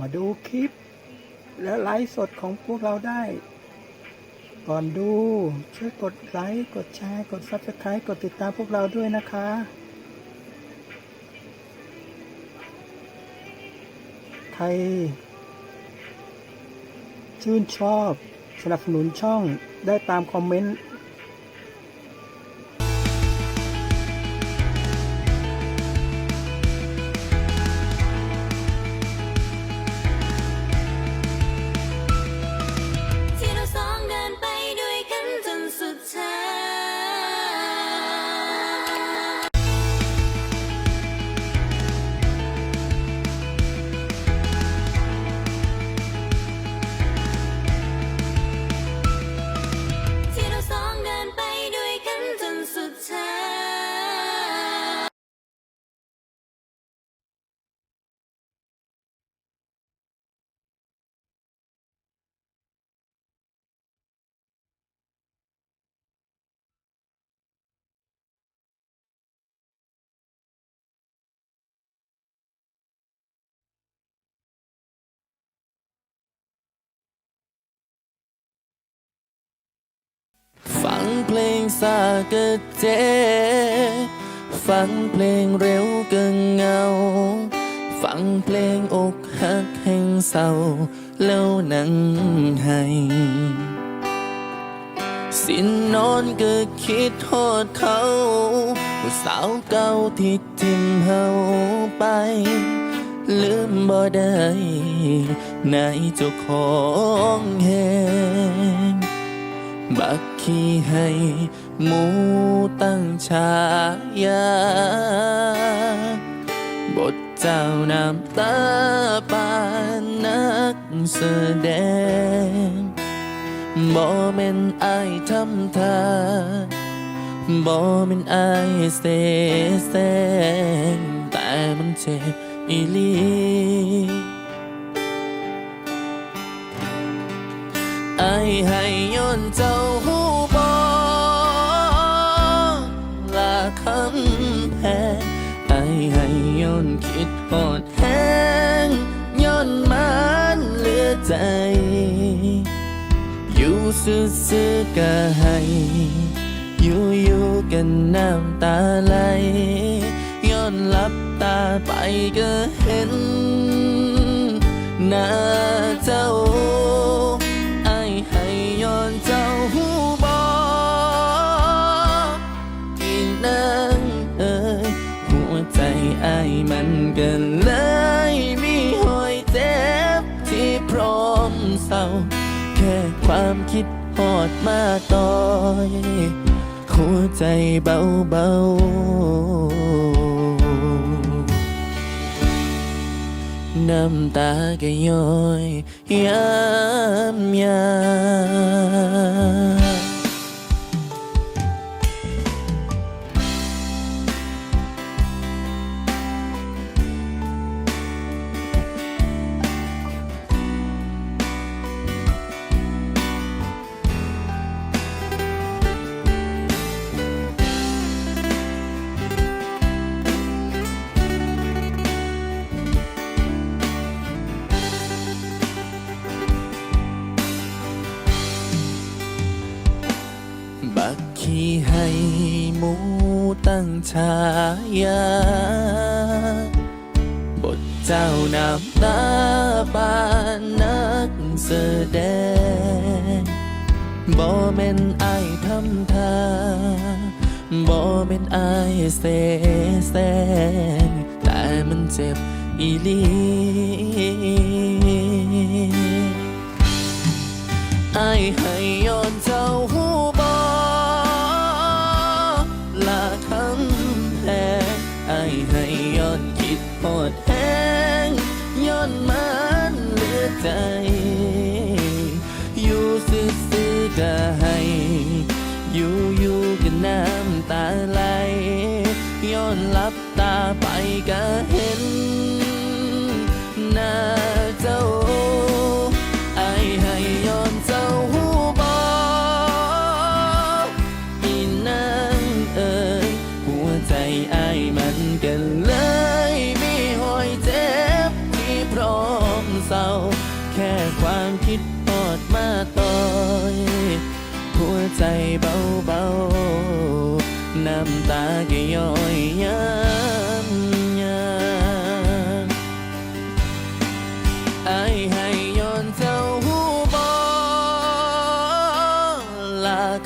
มาดูคลิป และไลฟ์สดของพวกเราได้ ก่อนดูช่วยกดไลค์ กดแชร์ กด Subscribe กดติดตามพวกเราด้วยนะคะ ใคร ชื่นชอบสนับสนุนช่องได้ตามคอมเมนต์ เพลงซาเกะเจฟังเพลงเร็วกินเงา ฟังเพลงอกหักแห่งเศร้า แล้วนั่งให้สินนอนก็คิดโทษเขาผู้สาวเก่าที่ทิมเฮาไป ลืมบ่ได้ในเจ้าของแหงบัก ขี้ให้หมูตั้งฉายา บทเจ้าน้ำตาปานนักแสดงบ่แม่นอายทำทาบ่แม่นอายเสแสงแต่มันเจ็บอีหลีไอายให้ย้อนเจ้า ซื่อๆก็ให้อยู่อยู่ๆกันน้ำตาไหลย้อนหลับตาไปก็เห็นหน้าเจ้าไอายให้ย้อนเจ้าหูบอที่นั่งเอ่ยหัวใจไอายมันกัน ความคิดหอดมาต่อยหัวใจเบาเบาน้ำตาก็ย้อยยามยาม หมูตั้งฉายา บทเจ้าน้ำตาปานนักแสดงบ่แม่นไอทำทาบ่แม่นไอเสแสงแต่มันเจ็บอีหลีไอให้ย้อนเจ้า ให้ย้อนคิดปอดแห้งย้อนมันเหลือใจ อยู่ซื่อๆก็ให้อยู่อยู่กันน้ำตาไหลย้อนหลับตาไปก็เห็น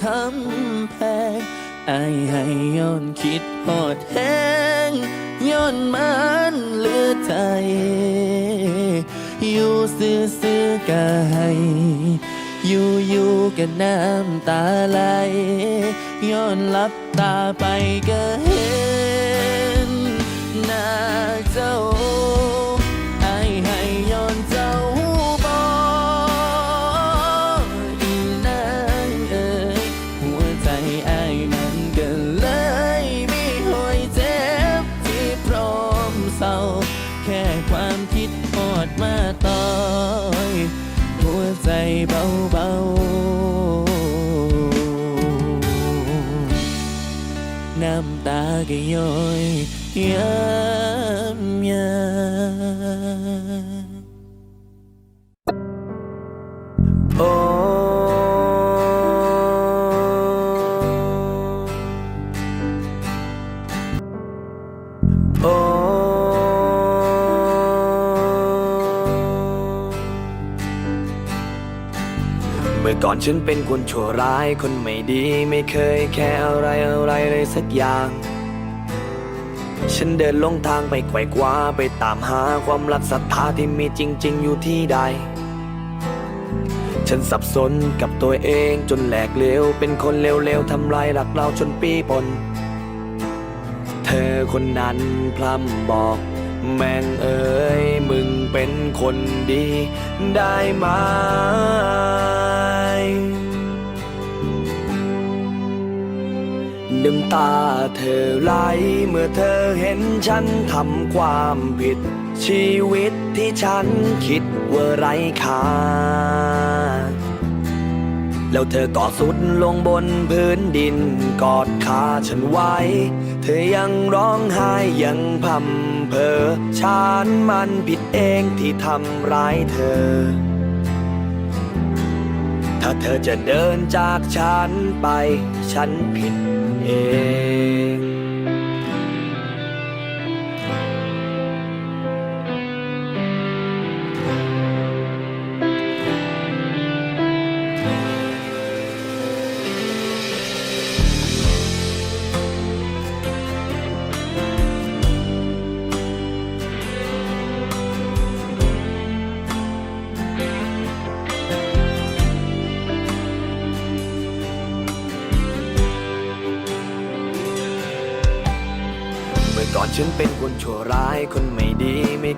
คำแพงไอายให้ย้อนคิดหอดแห้งย้อนมันเหลือใจอยู่ซื่อซื่อกะให้อยู่อยู่กันน้ำตาไหลย้อนหลับตาไปก็เห็นหน้าเจ้า เบาๆ น้ำตาก็ย้อยย้ำ อก่อนฉันเป็นคนชั่วร้ายคนไม่ดีไม่เคยแค่อะไรอะไรเลยสักอย่าง ฉันเดินลงทางไปไขว่คว้าไปตามหาความรักศรัทธาที่มีจริง ๆ อยู่ที่ใด ฉันสับสนกับตัวเองจนแหลกเลวเป็นคนเลวๆทำลายรักเราจนปีปน เธอคนนั้นพร่ำบอก แม่งเอ๋ยมึง เป็นคนดีได้ไหมน้ำตาเธอไหลเมื่อเธอเห็นฉันทำความผิด ชีวิตที่ฉันคิดว่าไร้ค่าแล้วเธอก็สุดลงบนพื้นดินกอดขาฉันไว้ เธอยังร้องไห้ยังพำเพอฉันมันผิด เองที่ทำร้ายเธอ ถ้าเธอจะเดินจากฉันไป ฉันผิดเอง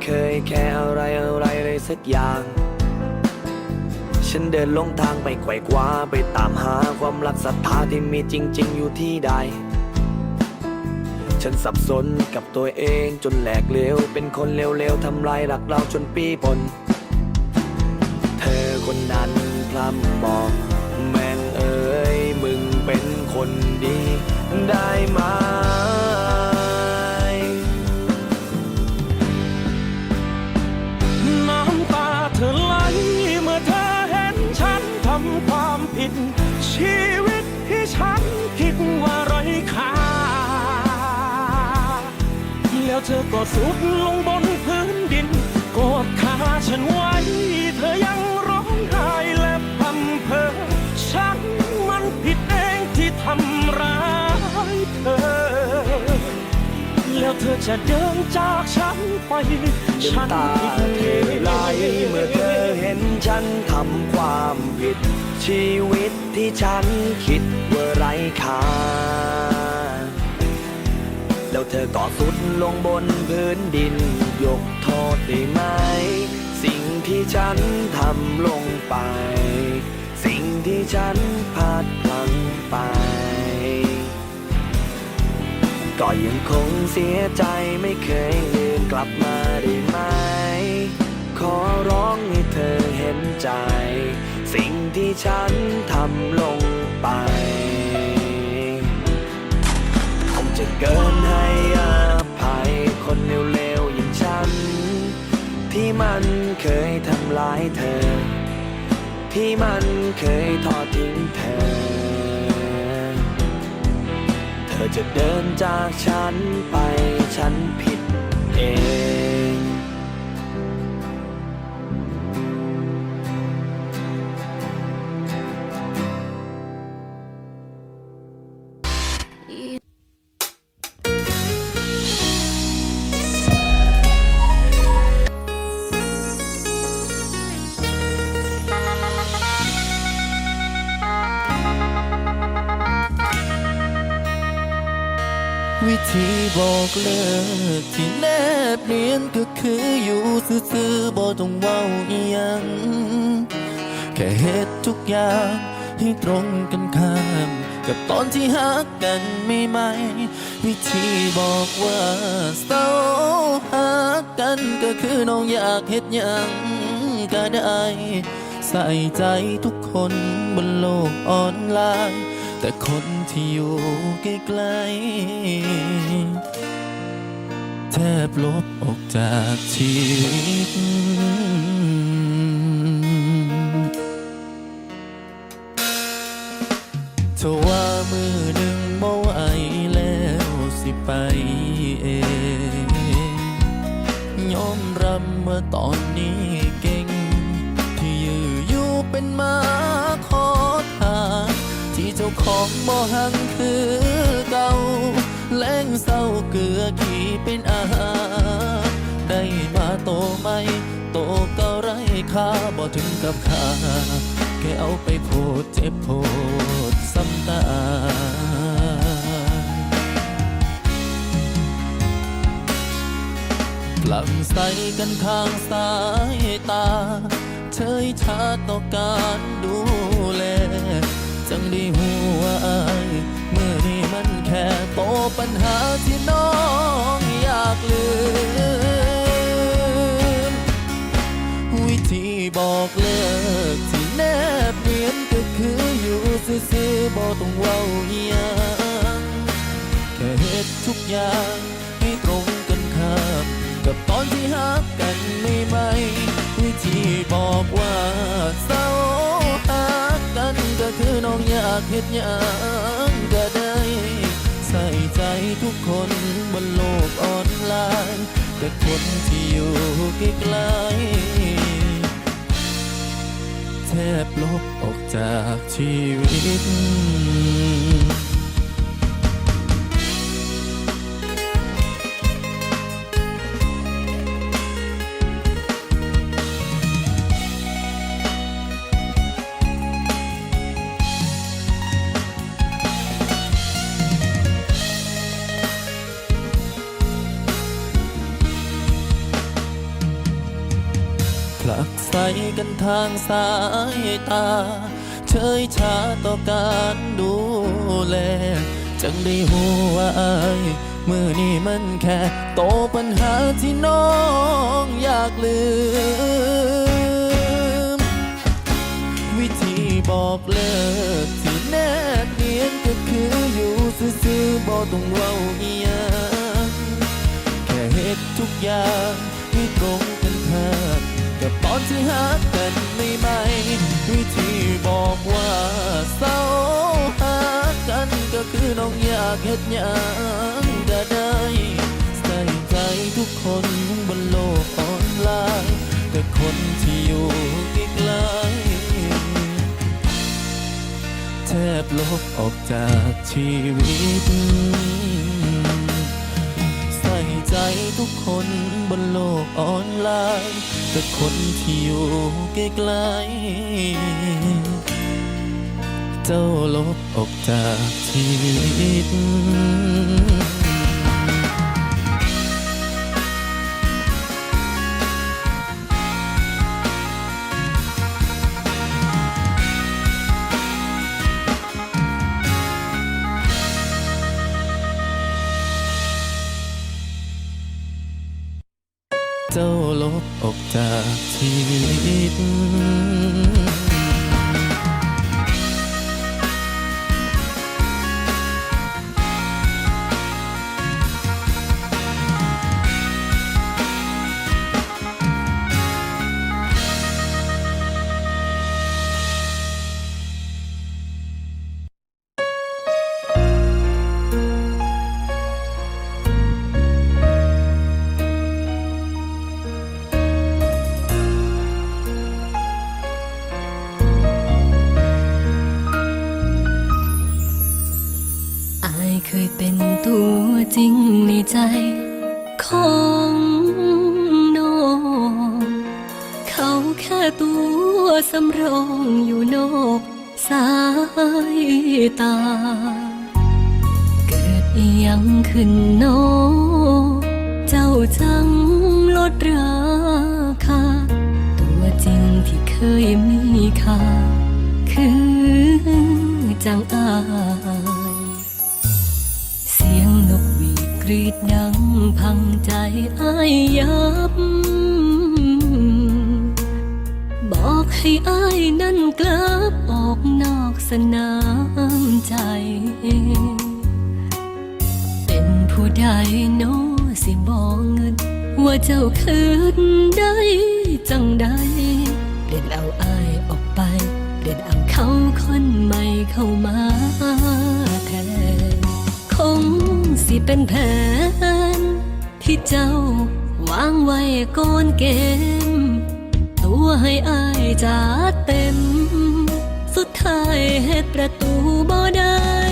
เคยแค่อะไรอะไรเลยสักอย่าง ฉันเดินลงทางไปไขว่คว้าไปตามหาความรักศรัทธาที่มีจริง ๆ อยู่ที่ใด ฉันสับสนกับตัวเองจนแหลกเลวเป็นคนเลวๆทำลายรักเราจนปีปน เธอคนนั้นพร่ำบอกแม่งเอ๋ยมึงเป็นคนดีได้ไหม เธอก็สุดลงบนพื้นดินกอดขาฉันไว้ เธอยังร้องไห้และพำเพอฉันมันผิดเองที่ทำร้ายเธอ แล้วเธอจะเดินจากฉันไป ฉันตาเธอไหลเมื่อเธอเห็นฉันทำความผิด ชีวิตที่ฉันคิดว่าไร้ค่า แล้วเธอก็สุดลงบนพื้นดิน ยกโทษได้ไหม สิ่งที่ฉันทำลงไป สิ่งที่ฉันพลาดพลั้งไป ก็ยังคงเสียใจไม่เคยลืมกลับมาได้ไหม ขอร้องให้เธอเห็นใจ สิ่งที่ฉันทำลงไป่มันเคยทำลายเธอ ที่มันเคยทอดทิ้งเธอ เธอจะเดินจากฉันไปฉันผิดเอง วิธีบอกเลิกที่แนบเนียนก็คืออยู่ซื่อๆบ่ต้องเว้าอียังแค่เฮ็ดทุกอย่างให้ตรงกันข้าม กับตอนที่หักกันไม่ไหม วิธีบอกว่าเศร้าหักกันก็คือน้องอยากเฮ็ดหยังก็ได้ ใส่ใจทุกคนบนโลกออนไลน์ แต่คน ที่อยู่ใกล้ๆแทบลบออกจากชีวิต เธอว่ามือหนึ่งบ่ไหวแล้วสิไปเองยอมรับเมื่อตอนนี้เก่ง ที่ยืออยู่เป็นมา เจ้าของบ่หังคือเก่าแล้งเศร้าเกลือขี่เป็นอาหารได้มาโตไหม โตก็ไร้ค่าบ่ถึงกับค่าแค่เอาไปโพดเจ็บโพดซ้ำตากลังใส่กันข้างสายตาเฉยชาต่อการดู ได้หัวอายเมื่อนี้มันแค่โตปัญหาที่น้องอยากลืม วิธีบอกเลิกที่แนบเนียนก็คืออยู่ซื่อๆบ่ต้องเว้าอียงแค่เฮ็ดทุกอย่างให้ตรงกันข้ามกับตอนที่หักกันไม่ไหมวิธีบอกว่าเศร้าากเฮ็ดหยังก็ได้ ใส่ใจทุกคนบนโลกออนไลน์ แต่คนที่อยู่ใกล้ๆแทบลบออกจากชีวิต กันทางสายตา เฉยชาต่อการดูแล จังได้หัวาอายมือนี้มันแค่โตปัญหาที่น้องอยากลืม วิธีบอกเลิกที่แนบเนียนก็คืออยู่ซื่อๆบ่ต้องเว้าอียังแค่เฮ็ดทุกอย่างให้ตรงกันข้าม กับตอนที่หักกันไม่ไหมวิธีบอกว่าเศร้าหักกันก็คือน้องอยากเฮ็ดหยังก็ได้ใส่ใจทุกคนบนโลกออนไลน์แต่คนที่อยู่ใกล้แทบลบออกจากชีวิต ใจทุกคนบนโลกออนไลน์แต่คนที่อยู่ใกล้ๆเจ้าลบออกจากชีวิต ให้อ้ายนั่นกลับออกนอกสนามใจ เป็นผู้ใดโนสิบอกเงิน ว่าเจ้าคืนได้จังใดเปลี่ยนเอาอ้ายออกไป เปลี่ยนเอาเขาคนใหม่เข้ามาแทนคงสิเป็นแผนที่เจ้าวางไว้ก่อนเกณ วให้อายจาเต็ม สุดท้ายเฮ็ดประตูบ่ได้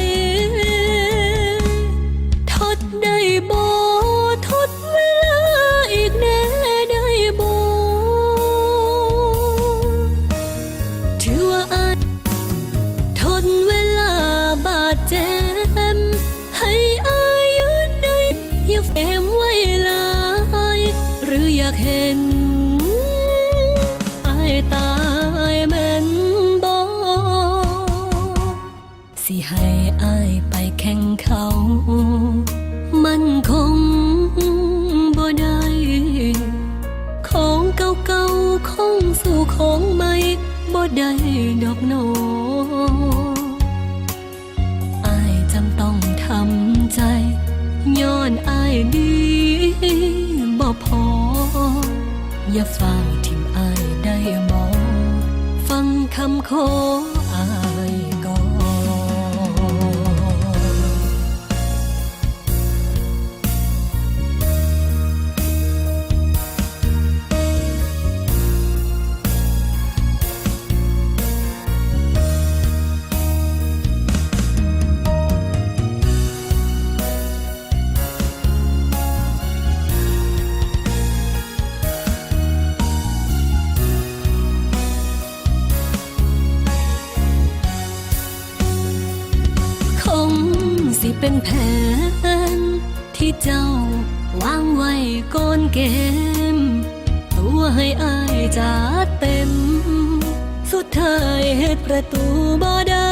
มอง ฟังคำขออาย เธอเหตุประตูบ่ได้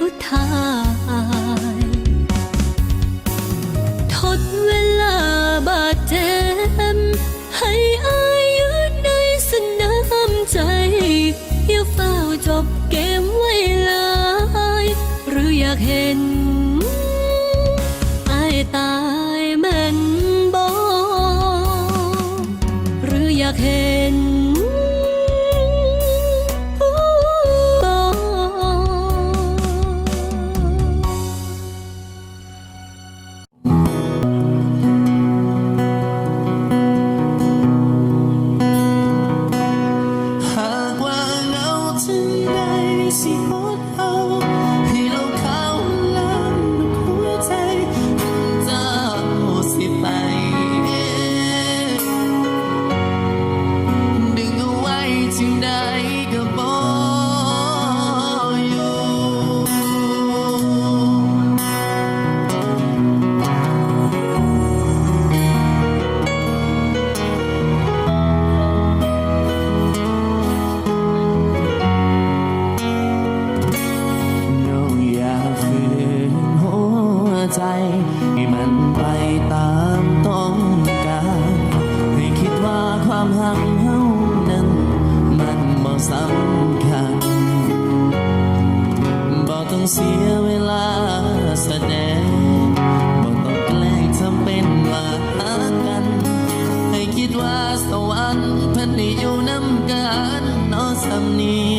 不逃 Tunay si องเสียเวลาแสดงบอกต้องแกล้งทำเป็นมาหากัน ให้คิดว่าสวรรค์เพิ่นได้อยู่น้ำกันนอสำนี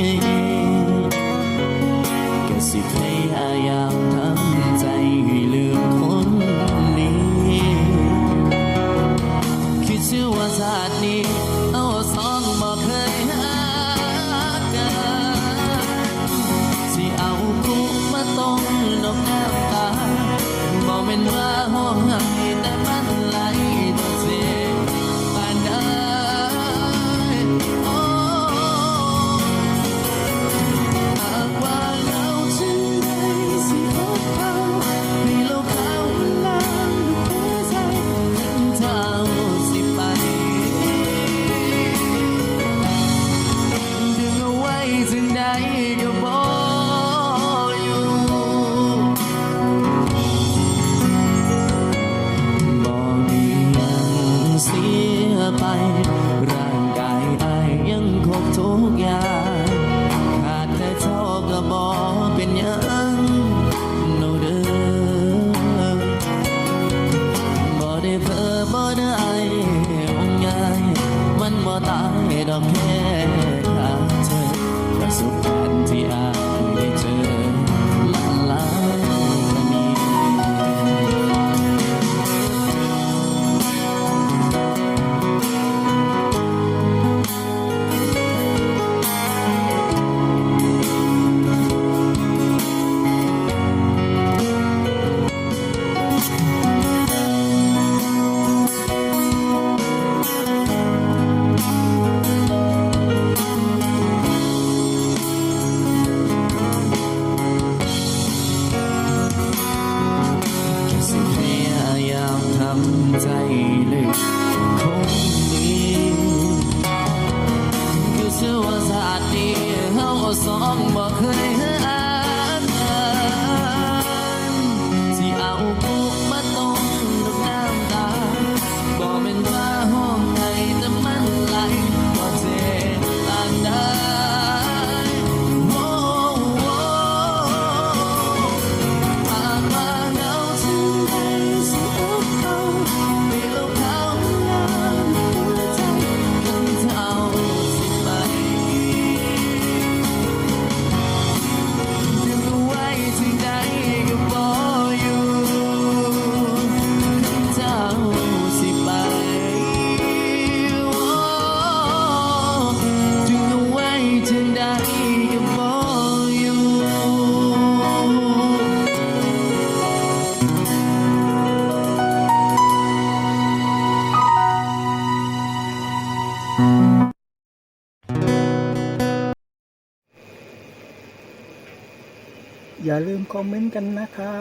ลืมคอมเมนต์กันนะคะ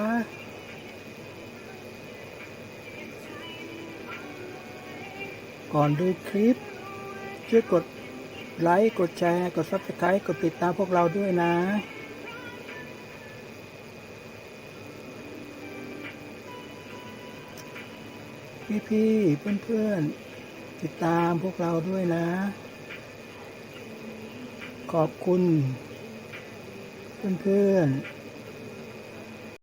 ก่อนดูคลิป ช่วยกดไลค์กดแชร์ กดซับสไคร b ์กดติดตามพวกเราด้วยนะ พี่พี่เพื่อนเพื่อนติดตามพวกเราด้วยนะ ขอบคุณ เพื่อนเพื่อน